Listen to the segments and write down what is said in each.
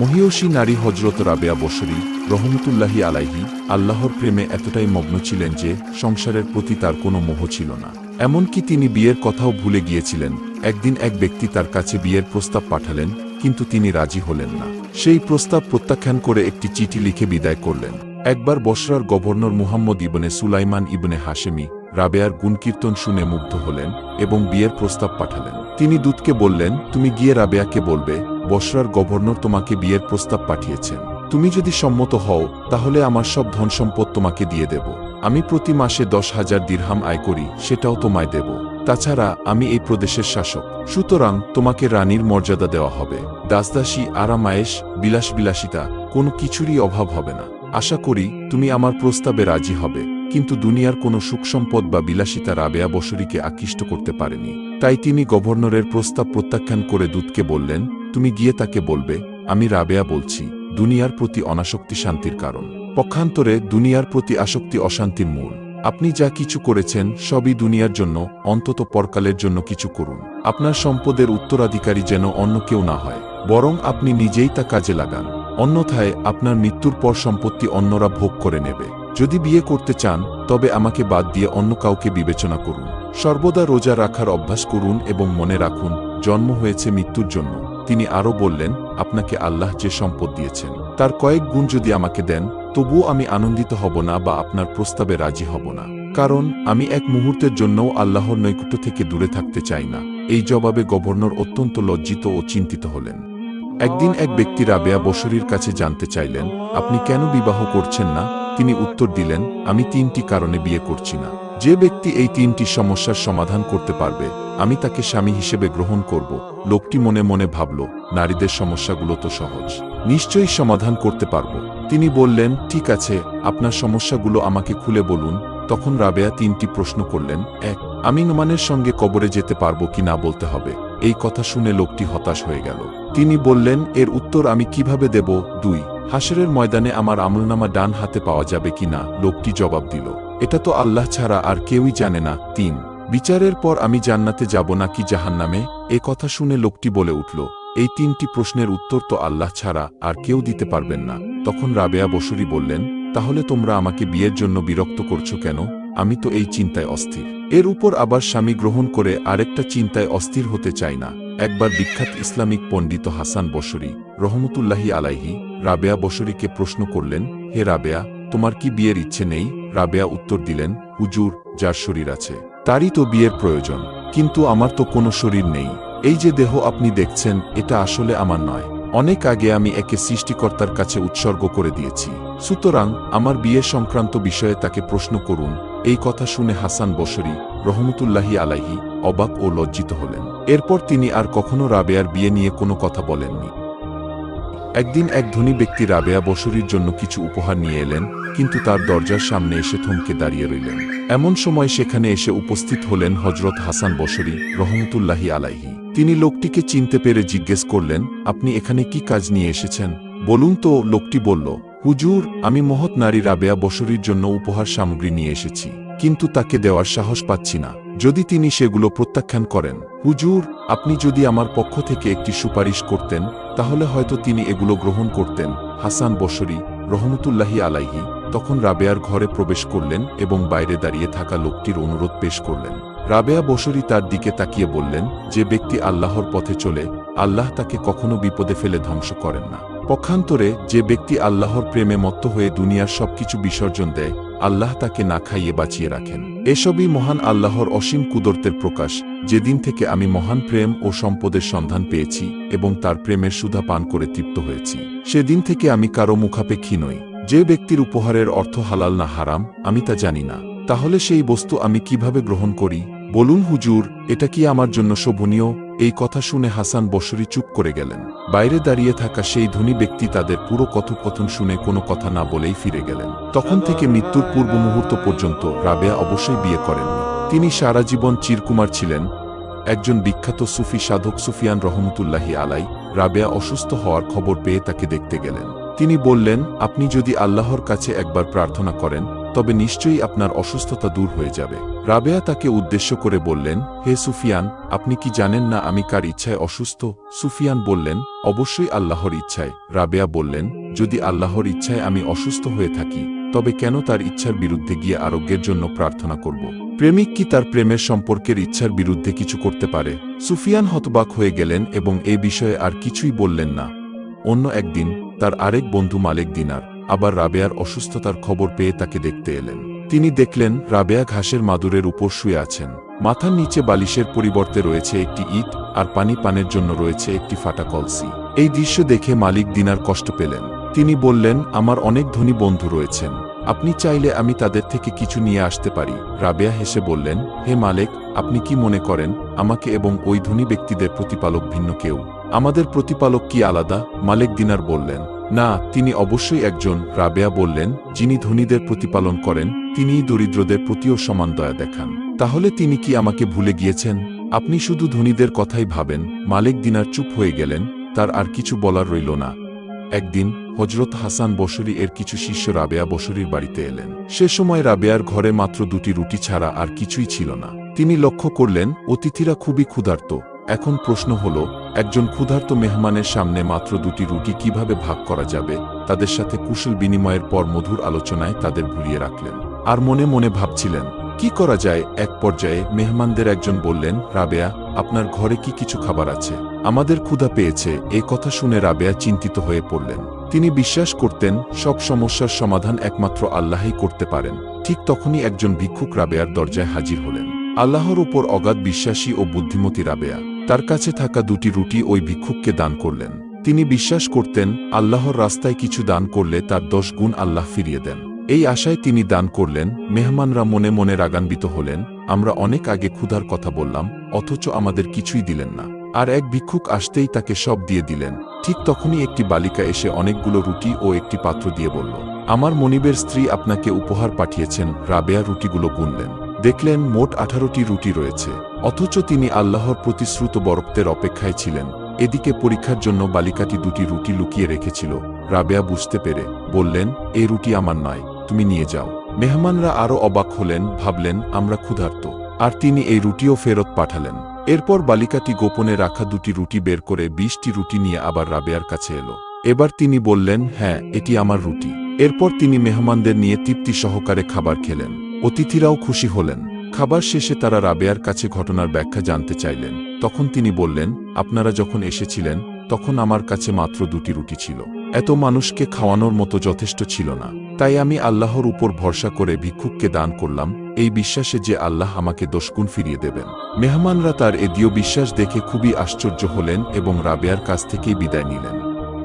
মহিয়সী নারী হজরত রাবেয়া বসরি রহমতুল্লাহি আলাইহি আল্লাহর প্রেমে এতটাই মগ্ন ছিলেন যে সংসারের প্রতি তার কোনো মোহ ছিল না। এমনকি তিনি বিয়ের কথাও ভুলে গিয়েছিলেন। একদিন এক ব্যক্তি তার কাছে বিয়ের প্রস্তাব পাঠালেন, কিন্তু তিনি রাজি হলেন না। সেই প্রস্তাব প্রত্যাখ্যান করে একটি চিঠি লিখে বিদায় করলেন। একবার বসরার governor Muhammad ibn Sulaiman ibn Hashemi রাবেয়ার গুণকীর্তন শুনে মুগ্ধ হলেন এবং বিয়ের প্রস্তাব পাঠালেন। তিনি দূতকে বললেন, তুমি গিয়ে রাবেয়াকে বলবে বসরার গভর্নর তোমাকে বিয়ের প্রস্তাব পাঠিয়েছেন। তুমি যদি সম্মত হও, তাহলে আমার সব ধন সম্পদ তোমাকে দিয়ে দেব। আমি প্রতি মাসে দশ হাজার দিরহাম আয় করি, সেটাও তোমায় দেব। তাছাড়া আমি এই প্রদেশের শাসক। সুতরাং তোমাকে রানীর মর্যাদা দেওয়া হবে। দাসদাসী আরামায়েশ বিলাসবিলাসিতা কোনো কিছুরই অভাব হবে না। আশা করি তুমি আমার প্রস্তাবে রাজি হবে। কিন্তু দুনিয়ার কোনো সুখসম্পদ বা বিলাসিতা রাবেয়া বসরিকে আকৃষ্ট করতে পারেনি। তাই তিনি গভর্নরের প্রস্তাব প্রত্যাখ্যান করে দূতকে বললেন তুমি গিয়ে তাকে বলবে, আমি রাবেয়া বলছি, দুনিয়ার প্রতি অনাসক্তি শান্তির কারণ। পক্ষান্তরে দুনিয়ার প্রতি আসক্তি অশান্তির মূল। আপনি যা কিছু করেছেন, সবই দুনিয়ার জন্য, অন্তত পরকালের জন্য কিছু করুন। আপনার সম্পদের উত্তরাধিকারী যেন অন্য কেউ না হয়, বরং আপনি নিজেই তা কাজে লাগান। অন্যথায় আপনার মৃত্যুর পর সম্পত্তি অন্যরা ভোগ করে নেবে। যদি বিয়ে করতে চান, তবে আমাকে বাদ দিয়ে অন্য কাউকে বিবেচনা করুন। সর্বদা রোজা রাখার অভ্যাস করুন এবং মনে রাখুন, জন্ম হয়েছে মৃত্যুর জন্য। তিনি আরও বললেন, আপনাকে আল্লাহ যে সম্পদ দিয়েছেন, তার কয়েক গুণ যদি আমাকে দেন, তবুও আমি আনন্দিত হব না বা আপনার প্রস্তাবে রাজি হব না। কারণ, আমি এক মুহূর্তের জন্যও আল্লাহর নৈকট্য থেকে দূরে থাকতে চাই না। এই জবাবে গভর্নর অত্যন্ত লজ্জিত ও চিন্তিত হলেন। একদিন এক ব্যক্তি রাবেয়া বসরির কাছে জানতে চাইলেন, আপনি কেন বিবাহ করছেন না? তিনি উত্তর দিলেন, আমি তিনটি কারণে বিয়ে করছি না। যে ব্যক্তি এই তিনটি সমস্যার সমাধান করতে পারবে, আমি তাকে স্বামী হিসেবে গ্রহণ করব। লোকটি মনে মনে ভাবল, নারীদের সমস্যাগুলো তো সহজ। নিশ্চয়ই সমাধান করতে পারব। তিনি বললেন, ঠিক আছে, আপনার সমস্যাগুলো আমাকে খুলে বলুন। তখন রাবেয়া তিনটি প্রশ্ন করলেন, এক, আমি নোমানের সঙ্গে কবরে যেতে পারব কি না বলতে হবে? এই কথা শুনে লোকটি হতাশ হয়ে গেল। তিনি বললেন, এর উত্তর আমি কীভাবে দেব? দুই হাসরের ময়দানে আমার আমলনামা ডান হাতে পাওয়া যাবে কি না? লোকটি জবাব দিল, এটা তো আল্লাহ ছাড়া আর কেউই জানে না। তিন, বিচারের পর আমি জান্নাতে যাব নাকি জাহান্নামে? এ কথা শুনে লোকটি বলে উঠল, এই তিনটি প্রশ্নের উত্তর তো আল্লাহ ছাড়া আর কেউ দিতে পারবেন না। তখন রাবেয়া বসুরি বললেন, তাহলে তোমরা আমাকে বিয়ের জন্য বিরক্ত করছ কেন? আমি তো এই চিন্তায় অস্থির। এর উপর আবার স্বামী গ্রহণ করে আরেকটা চিন্তায় অস্থির হতে চাই না। একবার বিখ্যাত ইসলামিক পণ্ডিত হাসান বসরি রহমতুল্লাহি আলাইহি রাবেয়া বসরিকে প্রশ্ন করলেন, হে রাবেয়া, তোমার কি বিয়ের ইচ্ছে নেই? রাবেয়া উত্তর দিলেন, হুজুর, যার শরীর আছে, তারই তো বিয়ের প্রয়োজন, কিন্তু আমার তো কোনো শরীর নেই। এই যে দেহ আপনি দেখছেন, এটা আসলে আমার নয়। অনেক আগে আমি একে সৃষ্টিকর্তার কাছে উৎসর্গ করে দিয়েছি। সুতরাং আমার বিয়ে সংক্রান্ত বিষয়ে তাকে প্রশ্ন করুন। এই কথা শুনে হাসান বসরি রহমতুল্লাহি আলাইহি অবাক ও লজ্জিত হলেন। এরপর তিনি আর কখনো রাবেয়ার বিয়ে নিয়ে কোনো কথা বলেননি। একদিন এক ধনী ব্যক্তি রাবেয়া বসরির জন্য কিছু উপহার নিয়ে এলেন, কিন্তু তার দরজার সামনে এসে থমকে দাঁড়িয়ে রইলেন। এমন সময় সেখানে এসে উপস্থিত হলেন হজরত হাসান বসরি, রহমতুল্লাহি আলাইহি। তিনি লোকটিকে চিনতে পেরে জিজ্ঞেস করলেন, আপনি এখানে কি কাজ নিয়ে এসেছেন? বলুন তো, লোকটি বলল, হুজুর, আমি মহৎ নারী রাবেয়া বসরির জন্য উপহার সামগ্রী নিয়ে এসেছি, কিন্তু তাকে দেওয়ার সাহস পাচ্ছি না। যদি তিনি সেগুলো প্রত্যাখ্যান করেন, হুজুর, আপনি যদি আমার পক্ষ থেকে একটি সুপারিশ করতেন, তাহলে হয়তো তিনি এগুলো গ্রহণ করতেন। হাসান বসরি রহমতুল্লাহি আলাইহি, তখন রাবেয়ার ঘরে প্রবেশ করলেন এবং বাইরে দাঁড়িয়ে থাকা লোকটির অনুরোধ পেশ করলেন। রাবেয়া বসরি তার দিকে তাকিয়ে বললেন, যে ব্যক্তি আল্লাহর পথে চলে, আল্লাহ তাকে কখনো বিপদে ফেলে ধ্বংস করেন না। পক্ষান্তরে, যে ব্যক্তি আল্লাহর প্রেমে মত্ত হয়ে দুনিয়ার সবকিছু বিসর্জন দেয় আল্লাহ তাকে না খাইয়ে বাঁচিয়ে রাখেন। এসবই মহান আল্লাহর অসীম কুদরতের প্রকাশ, যেদিন থেকে আমি মহান প্রেম ও সম্পদের সন্ধান পেয়েছি এবং তার প্রেমের সুধা পান করে তৃপ্ত হয়েছি। সেদিন থেকে আমি কারও মুখাপেক্ষী নই। যে ব্যক্তির উপহারের অর্থ হালাল না হারাম, আমি তা জানি না। তাহলে সেই বস্তু আমি কীভাবে গ্রহণ করি? বলুন হুজুর, এটা কি আমার জন্য শোভনীয়? এই কথা শুনে হাসান বসরি চুপ করে গেলেন। বাইরে দাঁড়িয়ে থাকা সেই ধনী ব্যক্তি তাদের পুরো কথোপকথন শুনে কোনো কথা না বলেই ফিরে গেলেন। তখন থেকে মৃত্যুর পূর্ব মুহূর্ত পর্যন্ত রাবেয়া অবশ্যই বিয়ে করেননি। তিনি সারা জীবন চিরকুমার ছিলেন। একজন বিখ্যাত সুফি সাধক সুফিয়ান রহমতুল্লাহি আলাই রাবেয়া অসুস্থ হওয়ার খবর পেয়ে তাকে দেখতে গেলেন। তিনি বললেন, আপনি যদি আল্লাহর কাছে একবার প্রার্থনা করেন তবে নিশ্চয়ই আপনার অসুস্থতা দূর হয়ে যাবে। রাবেয়া তাকে উদ্দেশ্য করে বললেন, হে সুফিয়ান, আপনি কি জানেন না আমি কার ইচ্ছায় অসুস্থ? সুফিয়ান বললেন, অবশ্যই আল্লাহর ইচ্ছায়। রাবেয়া বললেন, যদি আল্লাহর ইচ্ছায় আমি অসুস্থ হয়ে থাকি, তবে কেন তার ইচ্ছার বিরুদ্ধে গিয়ে আরোগ্যের জন্য প্রার্থনা করব? প্রেমিক কি তার প্রেমের সম্পর্কের ইচ্ছার বিরুদ্ধে কিছু করতে পারে? সুফিয়ান হতবাক হয়ে গেলেন এবং এ বিষয়ে আর কিছুই বললেন না। অন্য একদিন, তার আরেক বন্ধু মালেক দিনার। আবার রাবেয়ার অসুস্থতার খবর পেয়ে তাকে দেখতে এলেন। তিনি দেখলেন, রাবেয়া ঘাসের মাদুরের উপর শুয়ে আছেন। মাথার নিচে বালিশের পরিবর্তে রয়েছে একটি ইট, আর পানি পানের জন্য রয়েছে একটি ফাটা কলসি। এই দৃশ্য দেখে মালিক দিনার কষ্ট পেলেন। তিনি বললেন, আমার অনেক ধনী বন্ধু রয়েছেন। আপনি চাইলে আমি তাদের থেকে কিছু নিয়ে আসতে পারি। রাবেয়া হেসে বললেন, হে মালেক, আপনি কি মনে করেন, আমাকে এবং ওই ধনী ব্যক্তিদের প্রতিপালক ভিন্ন কেউ? আমাদের প্রতিপালক কি আলাদা? মালেক দিনার বললেন, না, তিনি অবশ্যই একজন। রাবেয়া বললেন, যিনি ধনীদের প্রতিপালন করেন, তিনিই দরিদ্রদের প্রতিও সমান দয়া দেখান। তাহলে তিনি কি আমাকে ভুলে গিয়েছেন? আপনি শুধু ধনীদের কথাই ভাবেন। মালিক দিনার চুপ হয়ে গেলেন, তার আর কিছু বলার রইল না। একদিন হজরত হাসান বসরি এর কিছু শিষ্য রাবেয়া বসরির বাড়িতে এলেন। সে সময় রাবেয়ার ঘরে মাত্র দুটি রুটি ছাড়া আর কিছুই ছিল না। তিনি লক্ষ্য করলেন, অতিথিরা খুবই ক্ষুধার্ত। এখন প্রশ্ন হল, একজন ক্ষুধার্ত মেহমানের সামনে মাত্র দুটি রুটি কীভাবে ভাগ করা যাবে? তাদের সাথে কুশল বিনিময়ের পর মধুর আলোচনায় তাদের ভুলিয়ে রাখলেন। আর মনে মনে ভাবছিলেন, কি করা যায়? এক পর্যায়ে মেহমানদের একজন বললেন, রাবেয়া, আপনার ঘরে কি কিছু খাবার আছে? আমাদের ক্ষুধা পেয়েছে। এ কথা শুনে রাবেয়া চিন্তিত হয়ে পড়লেন। তিনি বিশ্বাস করতেন, সব সমস্যার সমাধান একমাত্র আল্লাহই করতে পারেন। ঠিক তখনই একজন ভিক্ষুক রাবেয়ার দরজায় হাজির হলেন। আল্লাহর উপর অগাধ বিশ্বাসী ও বুদ্ধিমতী রাবেয়া। তার কাছে থাকা দুটি রুটি ওই ভিক্ষুককে দান করলেন। তিনি বিশ্বাস করতেন, আল্লাহর রাস্তায় কিছু দান করলে তার দশ গুণ আল্লাহ ফিরিয়ে দেন। এই আশায় তিনি দান করলেন, মেহমানরা মনে মনে রাগান্বিত হলেন, আমরা অনেক আগে ক্ষুধার কথা বললাম, অথচ আমাদের কিছুই দিলেন না। আর এক ভিক্ষুক আসতেই তাকে সব দিয়ে দিলেন। ঠিক তখনই একটি বালিকা এসে অনেকগুলো রুটি ও একটি পাত্র দিয়ে বলল, আমার মনিবের স্ত্রী আপনাকে উপহার পাঠিয়েছেন, রাবেয়া রুটিগুলো গুনলেন। দেখলেন মোট আঠারোটি রুটি রয়েছে। অথচ তিনি আল্লাহর প্রতিশ্রুত বরক্তের অপেক্ষায় ছিলেন। এদিকে পরীক্ষার জন্য বালিকাটি দুটি রুটি লুকিয়ে রেখেছিল। রাবেয়া বুঝতে পেরে বললেন এই রুটি আমার নয়, তুমি নিয়ে যাও। মেহমানরা আরও অবাক হলেন, ভাবলেন, আমরা ক্ষুধার্ত। আর তিনি এই রুটিও ফেরত পাঠালেন। এরপর বালিকাটি গোপনে রাখা দুটি রুটি বের করে বিশটি রুটি নিয়ে আবার রাবেয়ার কাছে এলো। এবার তিনি বললেন হ্যাঁ এটি আমার রুটি। এরপর তিনি মেহমানদের নিয়ে তৃপ্তি সহকারে খাবার খেলেন। অতিথিরাও খুশি হলেন। খাবার শেষে তারা রাবেয়ার কাছে ঘটনার ব্যাখ্যা জানতে চাইলেন। তখন তিনি বললেন, আপনারা যখন এসেছিলেন, তখন আমার কাছে মাত্র দুটি রুটি ছিল। এত মানুষকে খাওয়ানোর মতো যথেষ্ট ছিল না। তাই আমি আল্লাহর উপর ভরসা করে ভিক্ষুককে দান করলাম। এই বিশ্বাসে যে আল্লাহ আমাকে দোষগুণ ফিরিয়ে দেবেন। মেহমানরা তার এদিও বিশ্বাস দেখে খুবই আশ্চর্য হলেন এবং রাবেয়ার কাছ থেকেই বিদায় নিলেন।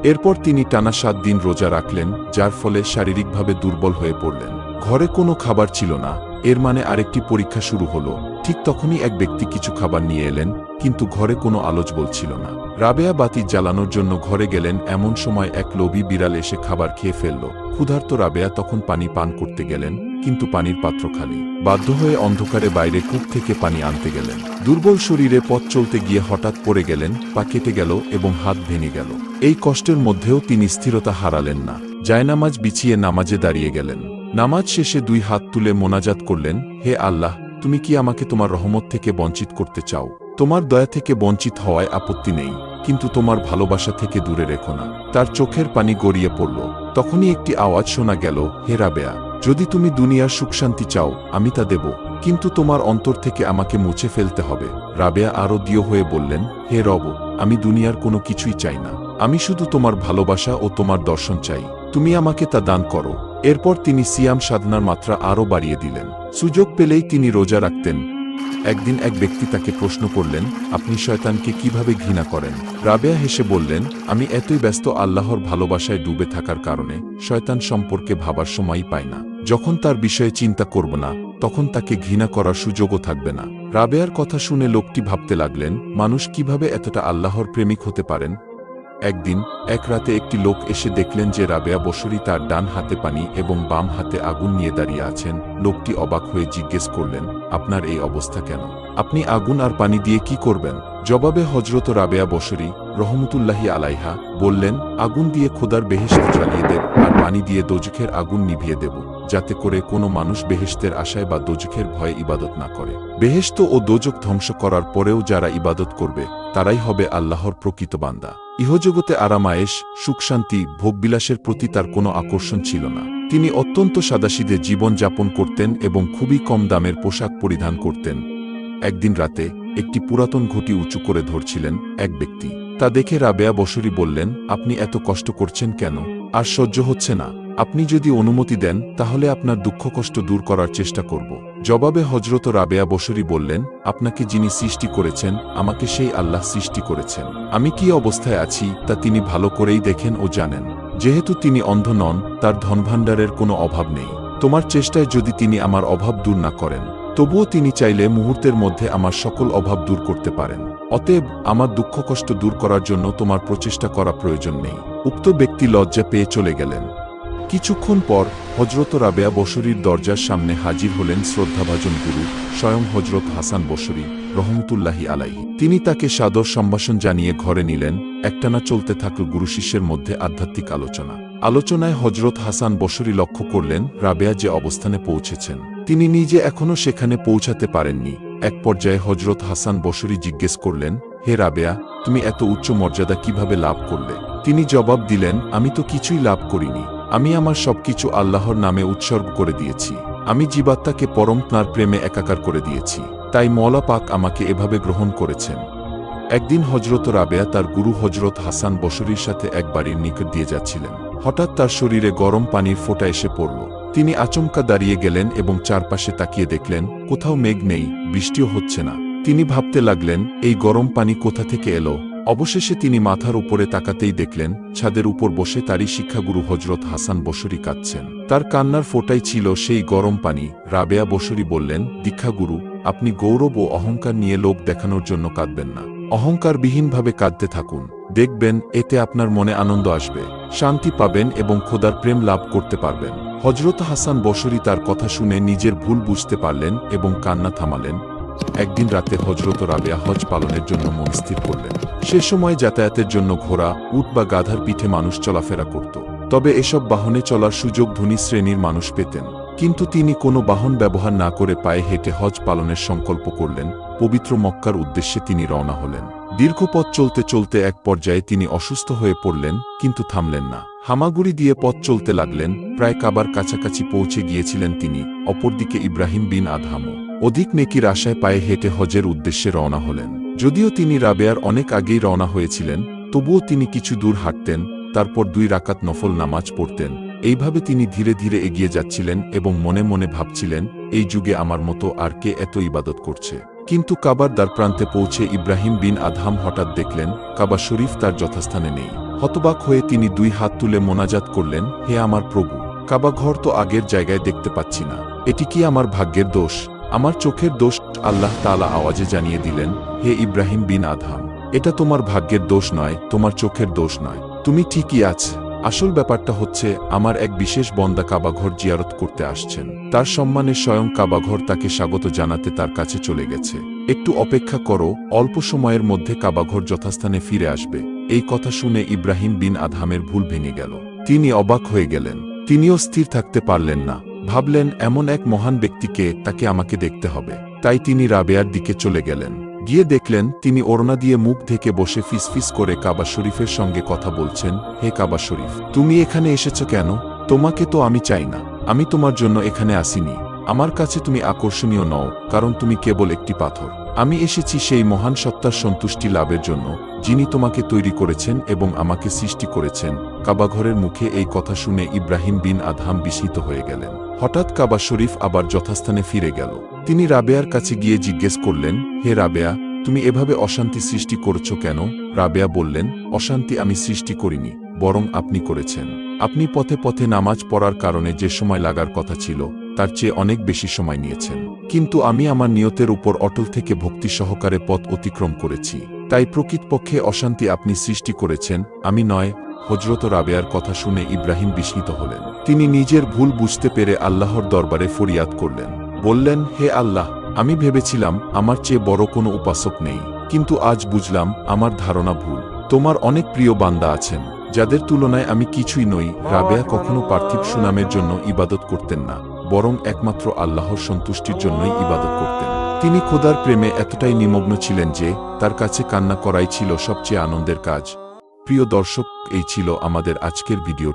এরপর তিনি টানা সাত দিন রোজা রাখলেন, যার ফলে শারীরিকভাবে দুর্বল হয়ে পড়লেন। ঘরে কোনো খাবার ছিল না এর মানে আরেকটি পরীক্ষা শুরু হলো। ঠিক তখনই এক ব্যক্তি কিছু খাবার নিয়ে এলেন, কিন্তু ঘরে কোনো আলোচ বলছিল না। রাবেয়া বাতি জ্বালানোর জন্য ঘরে গেলেন, এমন সময় এক লোভী বিড়াল এসে খাবার খেয়ে ফেলল। ক্ষুধার্ত রাবেয়া তখন পানি পান করতে গেলেন, কিন্তু পানির পাত্র খালি। বাধ্য হয়ে অন্ধকারে বাইরে কূপ থেকে পানি আনতে গেলেন। দুর্বল শরীরে পথ চলতে গিয়ে হঠাৎ পড়ে গেলেন, পা কেটে গেল এবং হাত ভেঙে গেল। এই কষ্টের মধ্যেও তিনি স্থিরতা হারালেন না। জায়নামাজ বিছিয়ে নামাজে দাঁড়িয়ে গেলেন। নামাজ শেষে দুই হাত তুলে মোনাজাত করলেন, হে আল্লাহ, তুমি কি আমাকে তোমার রহমত থেকে বঞ্চিত করতে চাও? তোমার দয়া থেকে বঞ্চিত হওয়ায় আপত্তি নেই, কিন্তু তোমার ভালোবাসা থেকে দূরে রেখো না। তার চোখের পানি গড়িয়ে পড়ল। তখনই একটি আওয়াজ শোনা গেল, হে রাবেয়া, যদি তুমি দুনিয়ার সুখশান্তি চাও, আমি তা দেব, কিন্তু তোমার অন্তর থেকে আমাকে মুছে ফেলতে হবে। রাবেয়া আরও দিয় হয়ে বললেন, হে রব, আমি দুনিয়ার কোনো কিছুই চাই না। আমি শুধু তোমার ভালোবাসা ও তোমার দর্শন চাই। তুমি আমাকে তা দান করো। এরপর তিনি সিয়াম সাধনার মাত্রা আরও বাড়িয়ে দিলেন। সুযোগ পেলেই তিনি রোজা রাখতেন। একদিন এক ব্যক্তি তাকে প্রশ্ন করলেন, আপনি শয়তানকে কীভাবে ঘৃণা করেন? রাবেয়া হেসে বললেন, আমি এতই ব্যস্ত আল্লাহর ভালোবাসায় ডুবে থাকার কারণে শয়তান সম্পর্কে ভাবার সময়ই পাই না। যখন তার বিষয়ে চিন্তা করব না, তখন তাকে ঘৃণা করার সুযোগও থাকবে না। রাবেয়ার কথা শুনে লোকটি ভাবতে লাগলেন, মানুষ কীভাবে এতটা আল্লাহর প্রেমিক হতে পারেন? একদিন, এক রাতে একটি লোক এসে দেখলেন যে রাবেয়া বসরি তার ডান হাতে পানি এবং বাম হাতে আগুন নিয়ে দাঁড়িয়ে আছেন। লোকটি অবাক হয়ে জিজ্ঞেস করলেন, আপনার এই অবস্থা কেন? আপনি আগুন আর পানি দিয়ে কি করবেন? জবাবে হজরত রাবেয়া বসরি রহমতুল্লাহি আলাইহা বললেন, আগুন দিয়ে খোদার বেহেশত জ্বালিয়ে দেব আর পানি দিয়ে দোজখের আগুন নিভিয়ে দেব, যাতে করে কোনো মানুষ বেহেশতের আশায় বা দোজখের ভয়ে ইবাদত না করে। বেহেশত ও দোজক ধ্বংস করার পরেও যারা ইবাদত করবে, তারাই হবে আল্লাহর প্রকৃত বান্দা। ইহজগতে আরামায়েশ সুখশান্তি ভোগবিলাসের প্রতি তার কোনো আকর্ষণ ছিল না। তিনি অত্যন্ত সাদাসিদে জীবন যাপন করতেন এবং খুবই কম দামের পোশাক পরিধান করতেন। একদিন রাতে একটি পুরাতন ঘটি উঁচু করে ধরছিলেন এক ব্যক্তি। তা দেখে রাবেয়া বসরি বললেন, আপনি এত কষ্ট করছেন কেন? আর সহ্য হচ্ছে না। আপনি যদি অনুমতি দেন, তাহলে আপনার দুঃখ কষ্ট দূর করার চেষ্টা করব। জবাবে হজরত রাবেয়া বসরি বললেন, আপনাকে যিনি সৃষ্টি করেছেন, আমাকে সেই আল্লাহ সৃষ্টি করেছেন। আমি কি অবস্থায় আছি, তা তিনি ভালো করেই দেখেন ও জানেন। যেহেতু তিনি অন্ধ নন, তার ধনভাণ্ডারের কোনো অভাব নেই। তোমার চেষ্টায় যদি তিনি আমার অভাব দূর না করেন তবুও তিনি চাইলে মুহূর্তের মধ্যে আমার সকল অভাব দূর করতে পারেন। অতএব, আমার দুঃখ কষ্ট দূর করার জন্য তোমার প্রচেষ্টা করা প্রয়োজন নেই। উক্ত ব্যক্তি লজ্জা পেয়ে চলে গেলেন। কিছুক্ষণ পর হজরত রাবেয়া বসরির দরজার সামনে হাজির হলেন শ্রদ্ধাভাজন গুরু, স্বয়ং হজরত হাসান বসরি, রহমতুল্লাহি আলাইহি। তিনি তাকে সাদর সম্ভাষণ জানিয়ে ঘরে নিলেন, একটানা চলতে থাকল গুরু শিষ্যের মধ্যে আধ্যাত্মিক আলোচনা। আলোচনায় হজরত হাসান বসরি লক্ষ্য করলেন, রাবেয়া যে অবস্থানে পৌঁছেছেন। তিনি নিজে এখনও সেখানে পৌঁছাতে পারেননি। এক পর্যায়ে হজরত হাসান বসরি জিজ্ঞেস করলেন, হে রাবেয়া, তুমি এত উচ্চ মর্যাদা কীভাবে লাভ করলে? তিনি জবাব দিলেন, আমি তো কিছুই লাভ করিনি। আমি আমার সবকিছু আল্লাহর নামে উৎসর্গ করে দিয়েছি। আমি জীবাত্মাকে পরম তাঁর প্রেমে একাকার করে দিয়েছি। তাই মওলা পাক আমাকে এভাবে গ্রহণ করেছেন। একদিন হজরত রাবেয়া তার গুরু হজরত হাসান বসরির সাথে এক বাড়ির নিকট দিয়ে যাচ্ছিলেন। হঠাৎ তার শরীরে গরম পানির ফোঁটা এসে পড়ল। তিনি আচমকা দাঁড়িয়ে গেলেন এবং চারপাশে তাকিয়ে দেখলেন, কোথাও মেঘ নেই, বৃষ্টিও হচ্ছে না। তিনি ভাবতে লাগলেন, এই গরম পানি কোথা থেকে এলো? অবশেষে তিনি মাথার উপরে তাকাতেই দেখলেন, ছাদের উপর বসে তারই শিক্ষাগুরু হজরত হাসান বসরি কাঁদছেন। তার কান্নার ফোটাই ছিল সেই গরম পানি। রাবেয়া বসরি বললেন, দীক্ষাগুরু, আপনি গৌরব ও অহংকার নিয়ে লোক দেখানোর জন্য কাঁদবেন না। অহংকারবিহীনভাবে কাঁদতে থাকুন। দেখবেন, এতে আপনার মনে আনন্দ আসবে, শান্তি পাবেন এবং খোদার প্রেম লাভ করতে পারবেন। হজরত হাসান বসরি তার কথা শুনে নিজের ভুল বুঝতে পারলেন এবং কান্না থামালেন। একদিন রাতে হজরত রাবেয়া হজ পালনের জন্য মন স্থির করলেন। সে সময় যাতায়াতের জন্য ঘোড়া, উট বা গাধার পিঠে মানুষ চলাফেরা করত। তবে এসব বাহনে চলার সুযোগ ধনী শ্রেণির মানুষ পেতেন। কিন্তু তিনি কোনো বাহন ব্যবহার না করে পায়ে হেঁটে হজ পালনের সংকল্প করলেন, পবিত্র মক্কার উদ্দেশ্যে তিনি রওনা হলেন। দীর্ঘ পথ চলতে চলতে এক পর্যায়ে তিনি অসুস্থ হয়ে পড়লেন, কিন্তু থামলেন না। হামাগুড়ি দিয়ে পথ চলতে লাগলেন, প্রায় কাবার কাছাকাছি পৌঁছে গিয়েছিলেন তিনি, অপরদিকে ইব্রাহিম বিন আধামও অধিক নেকির আশায় পায়ে হেঁটে হজের উদ্দেশ্যে রওনা হলেন। যদিও তিনি রাবেয়ার অনেক আগেই রওনা হয়েছিলেন, তবুও তিনি কিছু দূর হাঁটতেন, তারপর দুই রাকাত নফল নামাজ পড়তেন। এইভাবে তিনি ধীরে ধীরে এগিয়ে যাচ্ছিলেন এবং মনে মনে ভাবছিলেন, এই যুগে আমার মতো আর কে এত ইবাদত করছে। কিন্তু কাবার দ্বারপ্রান্তে পৌঁছে ইব্রাহিম বিন আধাম হঠাৎ দেখলেন, কাবা শরীফ তার যথাস্থানে নেই। হতবাক হয়ে তিনি দুই হাত তুলে মোনাজাত করলেন, হে আমার প্রভু, কাবা ঘর তো আগের জায়গায় দেখতে পাচ্ছি না। এটি কি আমার ভাগ্যের দোষ? আমার চোখের দোষ? আল্লাহ তালা আওয়াজে জানিয়ে দিলেন, হে ইব্রাহিম বিন আধাম এটা তোমার ভাগ্যের দোষ নয়, তোমার চোখের দোষ নয়। তুমি ঠিকই আছ। আসল ব্যাপারটা হচ্ছে, আমার এক বিশেষ বন্দা কাবাঘর জিয়ারত করতে আসছেন। তার সম্মানে স্বয়ং কাবাঘর তাকে স্বাগত জানাতে তার কাছে চলে গেছে। একটু অপেক্ষা করো, অল্প সময়ের মধ্যে কাবাঘর যথাস্থানে ফিরে আসবে। এই কথা শুনে ইব্রাহিম বিন আধামের ভুল ভেঙে গেল। তিনি অবাক হয়ে গেলেন। তিনিও স্থির থাকতে পারলেন না। ভাবলেন, এমন এক মহান ব্যক্তিকে তাকে আমাকে দেখতে হবে। তাই তিনি রাবেয়ার দিকে চলে গেলেন। গিয়ে দেখলেন, তিনি ওড়না দিয়ে মুখ ঢেকে বসে ফিসফিস করে কাবা শরীফের সঙ্গে কথা বলছেন, হে কাবা শরীফ, তুমি এখানে এসেছ কেন? তোমাকে তো আমি চাই না। আমি তোমার জন্য এখানে আসিনি। আমার কাছে তুমি আকর্ষণীয় নও, কারণ তুমি কেবল একটি পাথর। আমি এসেছি সেই মহান সত্তার সন্তুষ্টি লাভের জন্য, যিনি তোমাকে তৈরি করেছেন এবং আমাকে সৃষ্টি করেছেন। কাবাঘরের মুখে এই কথা শুনে ইব্রাহিম বিন আধাম বিস্মিত হয়ে গেলেন। হঠাৎ কাবা শরীফ আবার যথাস্থানে ফিরে গেল। তিনি রাবেয়ার কাছে গিয়ে জিজ্ঞেস করলেন, হে রাবেয়া, তুমি এভাবে অশান্তি সৃষ্টি করছ কেন? রাবেয়া বললেন, অশান্তি আমি সৃষ্টি করিনি, বরং আপনি করেছেন। আপনি পথে পথে নামাজ পড়ার কারণে যে সময় লাগার কথা ছিল, তার চেয়ে অনেক বেশি সময় নিয়েছেন। কিন্তু আমি আমার নিয়তের উপর অটল থেকে ভক্তি সহকারে পথ অতিক্রম করেছি। তাই প্রকৃতপক্ষে অশান্তি আপনি সৃষ্টি করেছেন, আমি নয় হজরত রাবেয়ার কথা শুনে ইব্রাহিম বিস্মিত হলেন। তিনি নিজের ভুল বুঝতে পেরে আল্লাহর দরবারে ফরিয়াদ করলেন। বললেন, হে আল্লাহ, আমি ভেবেছিলাম আমার চেয়ে বড় কোনো উপাসক নেই, কিন্তু আজ বুঝলাম আমার ধারণা ভুল। তোমার অনেক প্রিয় বান্দা আছেন, যাদের তুলনায় আমি কিছুই নই। রাবেয়া কখনো পার্থিব সুনামের জন্য ইবাদত করতেন না, বরং একমাত্র আল্লাহর সন্তুষ্টির জন্যই ইবাদত করতেন। তিনি খোদার প্রেমে এতটাই নিমগ্ন ছিলেন যে, তার কাছে কান্না করাই ছিল সবচেয়ে আনন্দের কাজ। প্রিয় দর্শক এই ছিল আমাদের আজকের ভিডিও